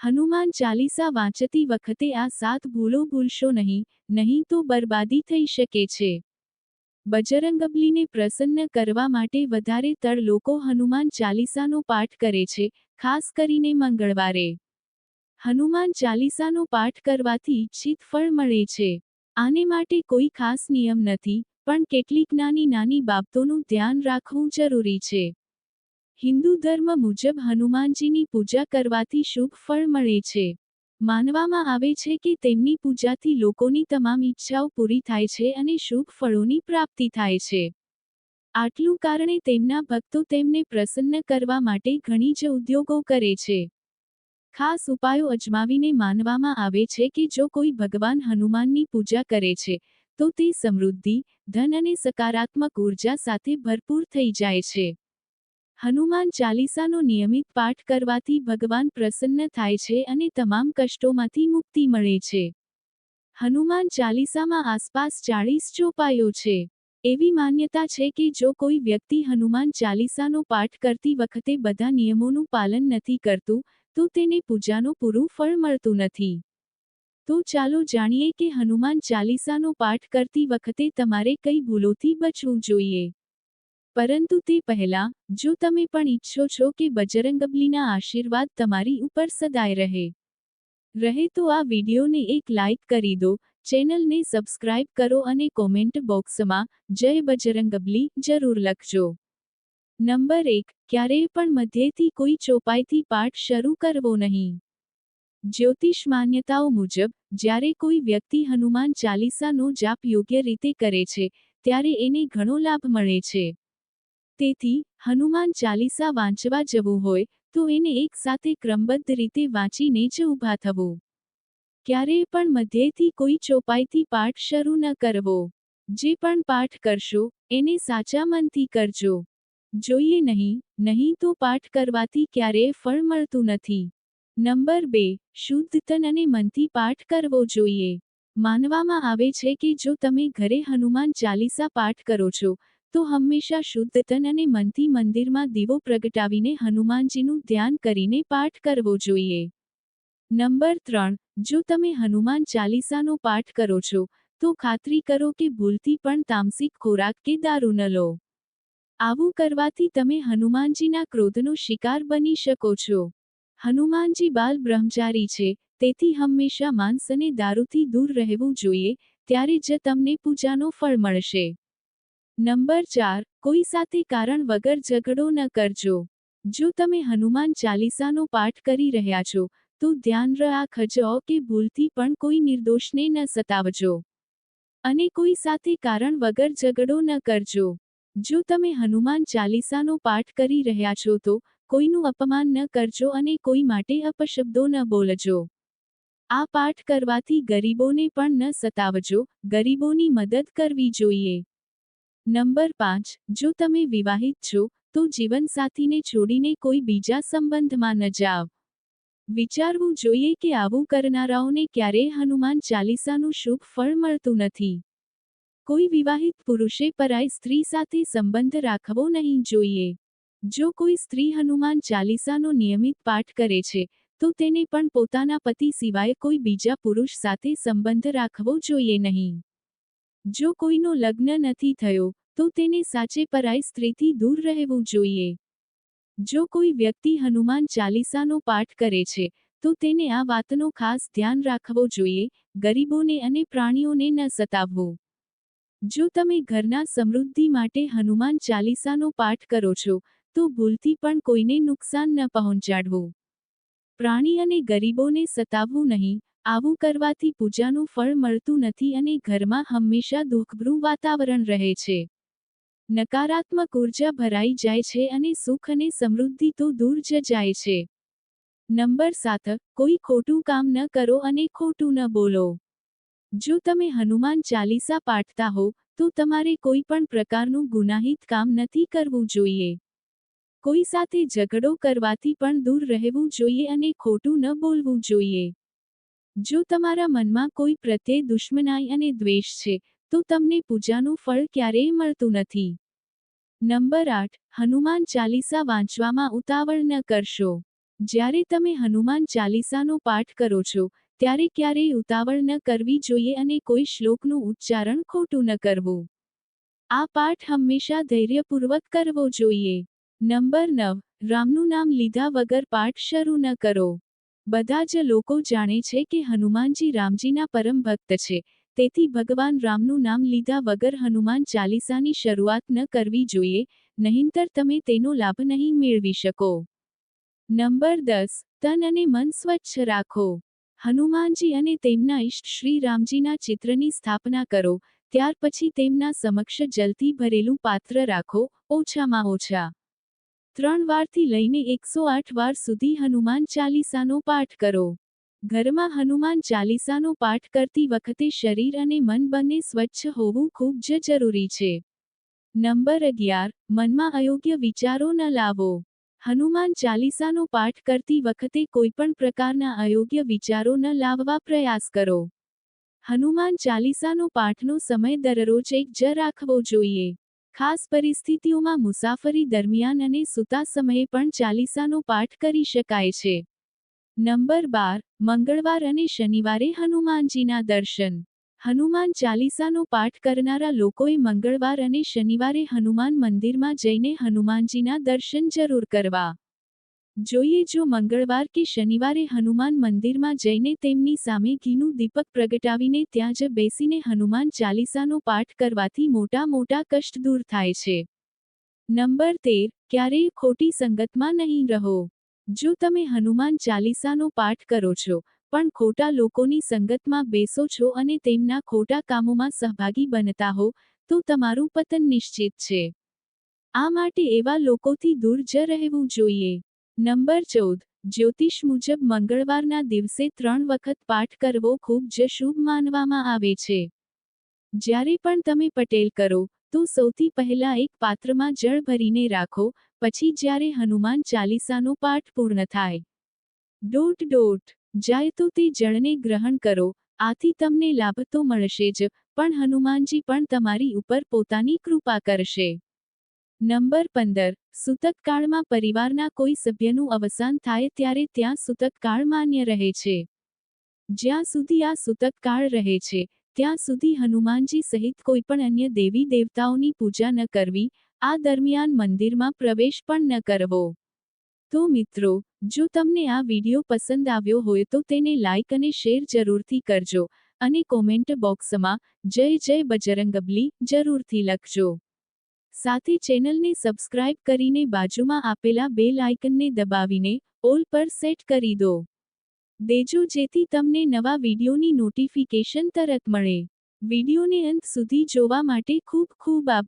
હનુમાન ચાલીસા વાંચતી વખતે આ સાત ભૂલો ભૂલશો નહીં નહીં તો બરબાદી થઈ શકે છે. બજરંગબલીને પ્રસન્ન કરવા માટે વધારે તર લોકો હનુમાન ચાલીસાનો પાઠ કરે છે, ખાસ કરીને મંગળવારે. હનુમાન ચાલીસાનો પાઠ કરવાથી ઇચ્છિત ફળ મળે છે. આને માટે કોઈ ખાસ નિયમ નથી, પણ કેટલીક નાની નાની બાબતોનું ધ્યાન રાખવું જરૂરી છે. હિન્દુ ધર્મ મુજબ હનુમાનજીની પૂજા કરવાથી શુભ ફળ મળે છે. માનવામાં આવે છે કે તેમની પૂજાથી લોકોની તમામ ઈચ્છાઓ પૂરી થાય છે અને શુભ ફળોની પ્રાપ્તિ થાય છે. આટલું કારણે તેમના ભક્તો તેમને પ્રસન્ન કરવા માટે ઘણી જ ઉદ્યોગો કરે છે. ખાસ ઉપાયો અજમાવીને માનવામાં આવે છે કે જો કોઈ ભગવાન હનુમાનની પૂજા કરે છે, તો તે સમૃદ્ધિ, ધન અને સકારાત્મક ઊર્જા સાથે ભરપૂર થઈ જાય છે. હનુમાન ચાલીસાનો નિયમિત પાઠ કરવાથી ભગવાન પ્રસન્ન થાય છે અને તમામ કષ્ટોમાંથી મુક્તિ મળે છે. હનુમાન ચાલીસામાં આસપાસ ચાળીસ ચોપાયો છે. એવી માન્યતા છે કે જો કોઈ વ્યક્તિ હનુમાન ચાલીસાનો પાઠ કરતી વખતે બધા નિયમોનું પાલન નથી કરતું, તો તેને પૂજાનું પૂરું ફળ મળતું નથી. તો ચાલો જાણીએ કે હનુમાન ચાલીસાનો પાઠ કરતી વખતે તમારે કઈ ભૂલોથી બચવું જોઈએ. પરંતુ તે પહેલા, જો તમે પણ ઈચ્છો છો કે બજરંગબલીના આશીર્વાદ તમારી ઉપર સદાય રહે. રહે તો આ વિડીયોને એક લાઇક કરી દો, ચેનલને સબસ્ક્રાઇબ કરો અને કોમેન્ટ બોક્સમાં, જય બજરંગબલી જરૂર લખજો. નંબર એક, ક્યારેય પણ મધ્યેથી કોઈ ચોપાઈથી પાઠ શરૂ કરવો નહીં. જ્યોતિષ માન્યતાઓ મુજબ, જ્યારે કોઈ વ્યક્તિ હનુમાન ચાલીસાનો જાપ યોગ્ય રીતે કરે છે, ત્યારે એને ઘણો લાભ મળે છે. તેથી, હનુમાન ચાલીસા વાંચવા જવું હોય, તો એને એકસાથે ક્રમબદ્ધ રીતે વાંચીને જ ઊભા થવું. ક્યારેય પણ મધ્યેથી કોઈ ચોપાઈથી પાઠ શરૂ ન કરવો. જે પણ પાઠ કરશો, એને સાચા મનથી કરજો. જોઈએ નહીં નહીં તો પાઠ કરવાથી ક્યારેય ફળ મળતું નથી. નંબર બે, શુદ્ધ તન અને મનથી પાઠ કરવો જોઈએ. માનવામાં આવે છે કે જો તમે ઘરે હનુમાન ચાલીસા પાઠ કરો છો તો હંમેશા શુદ્ધ તન અને મનથી મંદિરમાં દીવો પ્રગટાવીને હનુમાનજીનું ધ્યાન કરીને પાઠ કરવો જોઈએ. નંબર ત્રણ, જો તમે હનુમાન ચાલીસાનો પાઠ કરો છો, તો ખાતરી કરો કે ભૂલથી પણ તામસિક ખોરાક કે દારૂ ન લો. આવું કરવાથી તમે હનુમાનજીના ક્રોધનો શિકાર બની શકો છો. હનુમાનજી બાલ બ્રહ્મચારી છે, તેથી હંમેશા માંસ અને દારૂથી દૂર રહેવું જોઈએ, ત્યારે જ તમને પૂજાનો ફળ મળશે. નંબર ચાર, કોઈ સાથે કારણ વગર ઝઘડો ન કરજો. જો તમે હનુમાન ચાલીસાનો પાઠ કરી રહ્યા છો, તો ધ્યાન રાખજો કે ભૂલથી પણ કોઈ નિર્દોષને ન સતાવજો. અને કોઈ સાથે કારણ વગર ઝઘડો ન કરજો. જો તમે હનુમાન ચાલીસાનો પાઠ કરી રહ્યા છો, તો કોઈનું અપમાન ન કરજો અને કોઈ માટે અપશબ્દો ન બોલજો. આ પાઠ કરવાથી ગરીબોને પણ ન સતાવજો, ગરીબોની મદદ કરવી જોઈએ. નંબર પાંચ, જો તમે વિવાહિત છો, તો જીવનસાથીને છોડીને કોઈ બીજા સંબંધમાં ન જાવ વિચારવું જોઈએ કે આવું કરનારાઓને ક્યારેય હનુમાન ચાલીસાનું શુભ ફળ મળતું નથી. કોઈ વિવાહિત પુરુષે પરાય સ્ત્રી સાથે સંબંધ રાખવો નહીં જોઈએ. જો કોઈ સ્ત્રી હનુમાન ચાલીસાનો નિયમિત પાઠ કરે છે, તો તેને પણ પોતાના પતિ સિવાય કોઈ બીજા પુરુષ સાથે સંબંધ રાખવો જોઈએ નહીં. જો કોઈનો લગ્ન નથી થયો તો તેને સાચે પરાઈ સ્ત્રીથી દૂર રહેવું જોઈએ. જો કોઈ વ્યક્તિ હનુમાન ચાલીસાનો પાઠ કરે છે, તો તેને આ વાતનો ખાસ ધ્યાન રાખવો જોઈએ, ગરીબોને અને પ્રાણીઓને ન સતાવવું. જો તમે ઘરના સમૃદ્ધિ માટે હનુમાન ચાલીસાનો પાઠ કરો છો, તો ભૂલથી પણ કોઈને નુકસાન ન પહોંચાડવું. પ્રાણી અને ગરીબોને સતાવવું નહીં, આવું કરવાથી પૂજાનું ફળ મળતું નથી અને ઘરમાં હંમેશા દુઃખભરું વાતાવરણ રહે છે. નકારાત્મક ઊર્જા ભરાઈ જાય છે અને સુખ અને સમૃદ્ધિ તો દૂર જ જાય છે. નંબર સાત, કોઈ ખોટું કામ ન કરો અને ખોટું ન બોલો. જો તમે હનુમાન ચાલીસા પાઠતા હો, તો તમારે કોઈ પણ પ્રકારનું ગુનાહિત કામ નથી કરવું જોઈએ. કોઈ સાથે ઝઘડો કરવાથી પણ દૂર રહેવું જોઈએ અને ખોટું ન બોલવું જોઈએ. જો તમારા મનમાં કોઈ પ્રત્યે દુશ્મનાઈ અને દ્વેષ છે તો તમને પૂજાનું ફળ ક્યારેય મળતું નથી. નંબર આઠ, હનુમાન ચાલીસા વાંચવામાં ઉતાવળ ન કરશો. જ્યારે તમે હનુમાન ચાલીસાનો પાઠ કરો છો, ત્યારે ક્યારેય ઉતાવળ ન કરવી જોઈએ અને કોઈ શ્લોકનું ઉચ્ચારણ ખોટું ન કરવું. આ પાઠ હંમેશા ધૈર્યપૂર્વક કરવો જોઈએ. નંબર નવ, રામનું નામ લીધા વગર પાઠ શરૂ ન કરો. બધા જ લોકો જાણે છે કે હનુમાનજી રામજીના પરમ ભક્ત છે. તેથી ભગવાન રામનું નામ લીધા વગર હનુમાન ચાલીસાની શરૂઆત ન કરવી જોઈએ, નહીંતર તમે તેનો લાભ નહીં મેળવી શકો. નંબર દસ, તન અને મન સ્વચ્છ રાખો. હનુમાનજી અને તેમના ઇષ્ટ શ્રી રામજીના ચિત્રની સ્થાપના કરો, ત્યાર પછી તેમના સમક્ષ જલથી ભરેલું પાત્ર રાખો, ઓછામાં ઓછા ત્રણ વારથી લઈને એકસો આઠ વાર સુધી હનુમાન ચાલીસાનો પાઠ કરો. ઘરમાં હનુમાન ચાલીસાનો પાઠ કરતી વખતે શરીર અને મન બંને સ્વચ્છ હોવું ખૂબ જ જરૂરી છે. નંબર અગિયાર, મનમાં અયોગ્ય વિચારો ન લાવો. હનુમાન ચાલીસાનો પાઠ કરતી વખતે કોઈપણ પ્રકારના અયોગ્ય વિચારો ન લાવવા પ્રયાસ કરો. હનુમાન ચાલીસાનો પાઠનો સમય દરરોજ એક જ રાખવો જોઈએ. ખાસ પરિસ્થિતિઓમાં મુસાફરી દરમિયાન અને સૂતા સમયે પણ ચાલીસાનો પાઠ કરી શકાય છે. નંબર બાર, મંગળવાર અને શનિવારે હનુમાનજીના દર્શન. હનુમાન ચાલીસાનો પાઠ કરનારા લોકોએ મંગળવાર અને શનિવારે હનુમાન મંદિરમાં જઈને હનુમાનજીના દર્શન જરૂર કરવા. જોઈએ જો મંગળવાર કે શનિવારે હનુમાન મંદિરમાં જઈને તેમની સામે ઘીનું દીપક પ્રગટાવીને ત્યાં જ બેસીને હનુમાન ચાલીસાનો પાઠ કરવાથી મોટા મોટા કષ્ટ દૂર થાય છે. નંબર તેર, ક્યારેય ખોટી સંગતમાં નહીં રહો. જો તમે હનુમાન ચાલીસાનો પાઠ કરો છો, પણ ખોટા લોકોની સંગતમાં બેસો છો અને તેમના ખોટા કામોમાં સહભાગી બનતા હો, તો તમારું પતન નિશ્ચિત છે. આ માટે એવા લોકોથી દૂર જ રહેવું જોઈએ. નંબર ચૌદ, જ્યોતિષ મુજબ મંગળવારના દિવસે ત્રણ વખત પાઠ કરવો ખૂબ જ શુભ માનવામાં આવે છે. જ્યારે પણ તમે પટેલ કરો, તો સૌથી પહેલા એક પાત્રમાં જળ ભરીને રાખો પછી જ્યારે હનુમાન ચાલીસાનો પાઠ પૂર્ણ થાય. ડોટ ડોટ, જાય તો તે જળને ગ્રહણ કરો, આથી તમને લાભ તો મળશે જ, પણ હનુમાનજી પણ તમારી ઉપર પોતાની કૃપા કરશે. નંબર પંદર, સૂતકકાળમાં પરિવારના કોઈ સભ્યનું અવસાન થાય ત્યારે ત્યાં સૂતકકાળ માન્ય રહે છે. જ્યાં સુધી આ સૂતકકાળ રહે છે, ત્યાં સુધી હનુમાનજી સહિત કોઈ પણ અન્ય દેવી દેવતાઓની પૂજા ન કરવી આ દરમિયાન મંદિરમાં પ્રવેશ પણ ન કરવો. તો મિત્રો, જો તમને આ વીડિયો પસંદ આવ્યો હોય તો તેને લાઇક અને શેર જરૂરથી કરજો અને કોમેન્ટ બોક્સમાં જય જય બજરંગબલી જરૂરથી લખજો. સાથે ચેનલને સબસ્ક્રાઇબ કરીને બાજુમાં આપેલા બે લાઇકનને દબાવીને ઓલ પર સેટ કરી દો. દેજો જેથી તમને નવા વિડીયોની નોટિફિકેશન તરત મળે. વિડીયોને અંત સુધી જોવા માટે ખૂબ ખૂબ આભાર.